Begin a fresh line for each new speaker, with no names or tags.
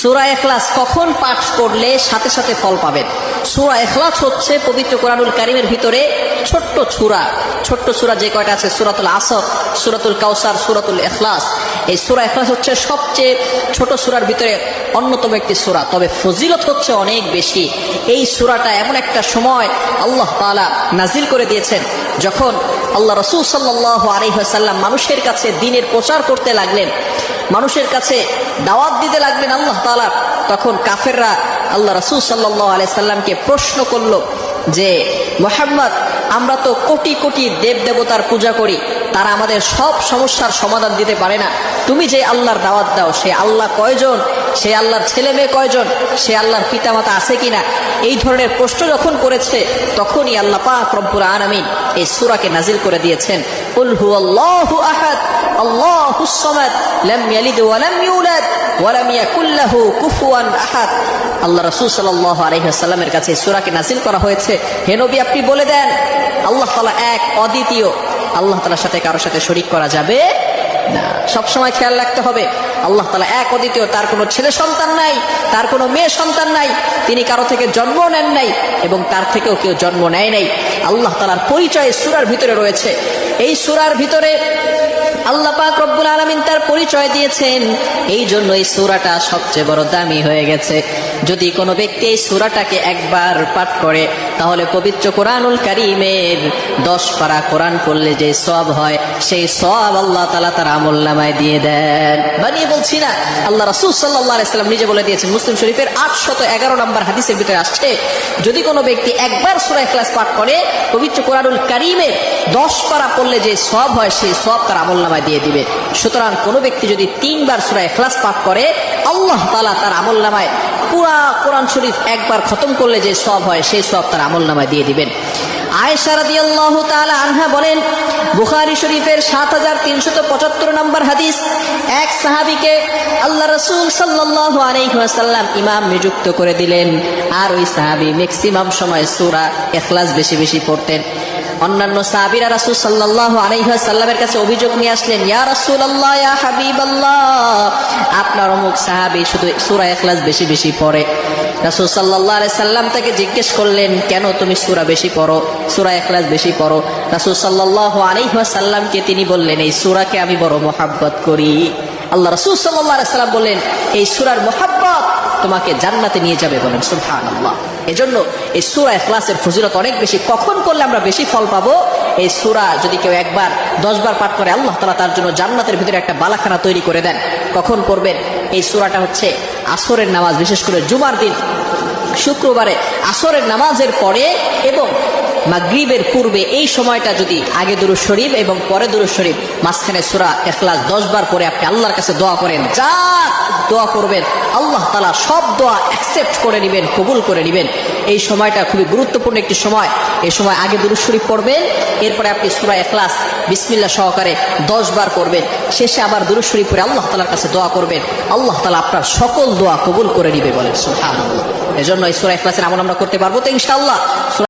সুরা এখলাস কখন পাঠ করলে সাথে সাথে ফল পাবেন? সুরা এখলাস হচ্ছে পবিত্র কোরআনুল কারিমের ভিতরে ছোট্ট সুরা ছোট্ট সুরা যে কয়টা আছে? সুরাতুল আসর, সুরাতুল কাউসার সুরাতুল এখলাস এই সুরা এখলাস হচ্ছে সবচেয়ে ছোট সুরার ভিতরে অন্যতম একটি সুরা। তবে ফজিলত হচ্ছে অনেক বেশি। এই সুরাটা এমন একটা সময় আল্লাহ তাআলা নাজিল করে দিয়েছেন, যখন আল্লাহ রসুল সাল্লাহ আলহিহাসাল্লাম মানুষের কাছে দিনের প্রচার করতে লাগলেন। মানুষের কাছে দাওয়াত দিতে লাগবেন আল্লাহ তালা তখন কাফেররা আল্লাহ রসুল সাল্লাহ আলাইসাল্লামকে প্রশ্ন করল যে, মোহাম্মদ, আমরা তো কোটি কোটি দেব দেবতার পূজা করি, তারা আমাদের সব সমস্যার সমাধান দিতে পারে না। তুমি যে আল্লাহর দাওয়াত দাও, সে আল্লাহ কয়জন সে আল্লাহর ছেলে মেয়ে কয়জন? সে আল্লাহর পিতামাতা আছে কিনা? এই ধরনের প্রশ্ন যখন করেছে, তখনই আল্লাহ পাক রব্বুল আলামিন এই সুরাকে নাজিল করে দিয়েছেন। কুল হুয়াল্লাহু আহাদ আল্লাহুস সামাদ, লাম ওয়া লাম ইউলাদ, ওয়া লাম কুফুয়ান আহাদ। আল্লাহ রাসূল সাল্লাল্লাহু আলাইহি কাছে এই সূরাকে নাজিল করা হয়েছে। হে নবী, আপনি বলে দেন, আল্লাহ তাআলা এক, অদ্বিতীয়। আল্লাহ তাআলার সাথে কারোর সাথে শরীক করা যাবে না। সবসময় খেয়াল রাখতে হবে আল্লাহ তালা এক অদ্বিতীয়, তার কোনো ছেলে সন্তান নাই, তার কোনো মেয়ে সন্তান নাই, তিনি কারও থেকে জন্ম নেন নাই এবং তার থেকেও কেউ জন্ম নেয় নাই। আল্লাহ তালার পরিচয় সুরার ভিতরে রয়েছে। এই সুরার ভিতরে আল্লাহ পাক রব্বুল আলমিন তার পরিচয় দিয়েছেন। এই জন্য এই সুরাটা সবচেয়ে বড় দামি হয়ে গেছে। যদি কোনো ব্যক্তি এই সুরাটাকে একবার পাঠ করে তাহলে পবিত্র কোরআনুল কারিমের দশ পারা কোরআন পড়লে যে সব হয়, সেই সব আল্লাহ তালা তার আমল নামায় দিয়ে দেন। বানিয়ে বলছি না, আল্লাহ রাসুল সাল্লাহ আলাইসাল্লাম নিজে বলে দিয়েছেন, মুসলিম শরীফের আটশত এগারো নম্বর হাদিসের ভিতরে আসছে, যদি কোনো ব্যক্তি একবার সুরায় ক্লাস পাঠ করে, পবিত্র কোরআনুল কারিমের দশ পারা পড়লে যে সব হয়, সেই সব তার আমল নামায় দিয়ে দিবে। সুতরাং কোনো ব্যক্তি যদি তিনবার সুরায় ক্লাস পাঠ করে, আল্লাহ তালা তার আমল নামায় পুরা কোরআন শরীফ একবার খতম করলে যে সব হয়, সেই সব তার আমল নামায় দিয়ে দিবেন। বলেন শরীফের সাত হাজার তিনশত পঁচাত্তর নম্বর হাদিস, এক সাহাবীকে আল্লাহ ইমাম নিযুক্ত করে দিলেন। আর ওই সাহাবী ম্যাক্সিমাম সময় বেশি বেশি পড়তেন। অন্যান্য সাহাবিরা রাসূল সাল্লাল্লাহু আলাইহি ওয়াসাল্লামের কাছে অভিযোগ নিয়ে আসলেন, ইয়া রাসূলুল্লাহ, ইয়া হাবিবাল্লাহ। আপনার অমুক সাহাবী শুধু সূরা ইখলাস বেশি বেশি পড়ে। রাসূল আলাইহি সাল্লাম তাকে জিজ্ঞেস করলেন, কেন তুমি সূরা বেশি পড়ো? সূরা ইখলাস বেশি পড়ো? রাসূল সাল্লাল্লাহু আলাইহি ওয়াসাল্লামকে তিনি বললেন, এই সুরাকে আমি বড় মোহাব্বত করি। আল্লাহ রাসূল আলাইহি সাল্লাম বললেন, এই সুরার মোহাব্বত তোমাকে জান্নাতে নিয়ে যাবে বলেন, সুবহানাল্লাহ। এজন্য এই সূরা ইখলাসের ফজিলত অনেক বেশি। কখন করলে আমরা বেশি ফল পাবো? এই সুরা যদি কেউ একবার, দশবার পাঠ করে, আল্লাহ তালা তার জন্য জান্নাতের ভিতরে একটা বালাখানা তৈরি করে দেন। কখন পড়বেন? এই সুরাটা হচ্ছে আসরের নামাজ, বিশেষ করে জুমার দিন। শুক্রবারে আসরের নামাজের পরে এবং মাগরিবের পূর্বে এই সময়টা যদি আগে দুরু শরীফ এবং পরে দুরু শরীফ, মাঝখানে সুরা এখলাস দশ বার পরে আপনি আল্লাহর কাছে দোয়া করেন। যা দোয়া করবেন, আল্লাহ তালা সব দোয়া অ্যাকসেপ্ট করে নেবেন, কবুল করে নেবেন। এই সময়টা খুবই গুরুত্বপূর্ণ একটি সময়। এই সময় আগে দুরু শরীফ পড়বেন, এরপরে আপনি সুরা এখলাস বিসমিল্লা সহকারে দশ বার করবেন শেষে আবার দুরু শরীফ পরে আল্লাহ তালার কাছে দোয়া করবেন। আল্লাহ তালা আপনার সকল দোয়া কবুল করে নিবে বলেন সুহান এজন্য এই সুরা এখলাসের আমল আমরা করতে পারব তো ইনশাআল্লাহ।